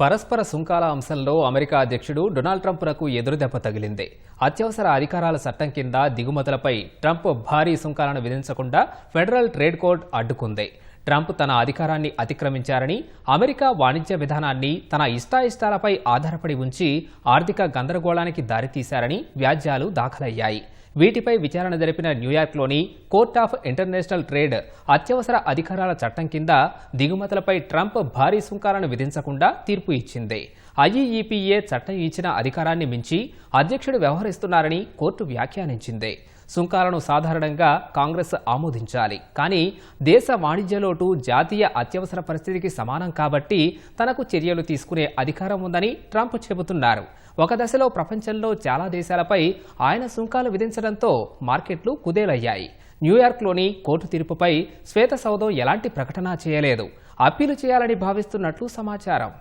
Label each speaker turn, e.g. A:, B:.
A: పరస్పర సుంకాల అంశంలో అమెరికా అధ్యక్షుడు డొనాల్డ్ ట్రంప్లకు ఎదురుదెబ్బ తగిలింది. అత్యవసర అధికారాల చట్టం కింద దిగుమతులపై ట్రంప్ భారీ సుంకాలను విధించకుండా ఫెడరల్ ట్రేడ్ కోర్ట్ అడ్డుకుంది. ట్రంప్ తన అధికారాన్ని అతిక్రమించారని అమెరికా వాణిజ్య విధానాన్ని తన ఇష్టాయిష్టాలపై ఆధారపడి ఉంచి ఆర్థిక గందరగోళానికి దారితీశారని వ్యాజ్యాలు దాఖలయ్యాయి. వీటిపై విచారణ జరిపిన న్యూయార్క్లోని కోర్ట్ ఆఫ్ ఇంటర్నేషనల్ ట్రేడ్ అత్యవసర అధికారాల చట్టం కింద దిగుమతులపై ట్రంప్ భారీ సుంకాలను విధించకుండా తీర్పు ఇచ్చింది. ఐఈఈపీఏ చట్టం ఇచ్చిన అధికారాన్ని మించి అధ్యక్షుడు వ్యవహరిస్తున్నారని కోర్టు వ్యాఖ్యానించింది. సుంకాలను సాధారణంగా కాంగ్రెస్ ఆమోదించాలి. కానీ దేశ వాణిజ్యలో లోటు జాతీయ అత్యవసర పరిస్థితికి సమానం కాబట్టి తనకు చర్యలు తీసుకునే అధికారం ఉందని ట్రంప్ చెబుతున్నారు. ఒక దశలో ప్రపంచంలో చాలా దేశాలపై ఆయన సుంకాలు విధించడంతో మార్కెట్లు కుదేలయ్యాయి. న్యూయార్క్లోని కోర్టు తీర్పుపై శ్వేత సౌధం ఎలాంటి ప్రకటన చేయలేదు. అప్పీలు చేయాలని భావిస్తున్నట్లు సమాచారం.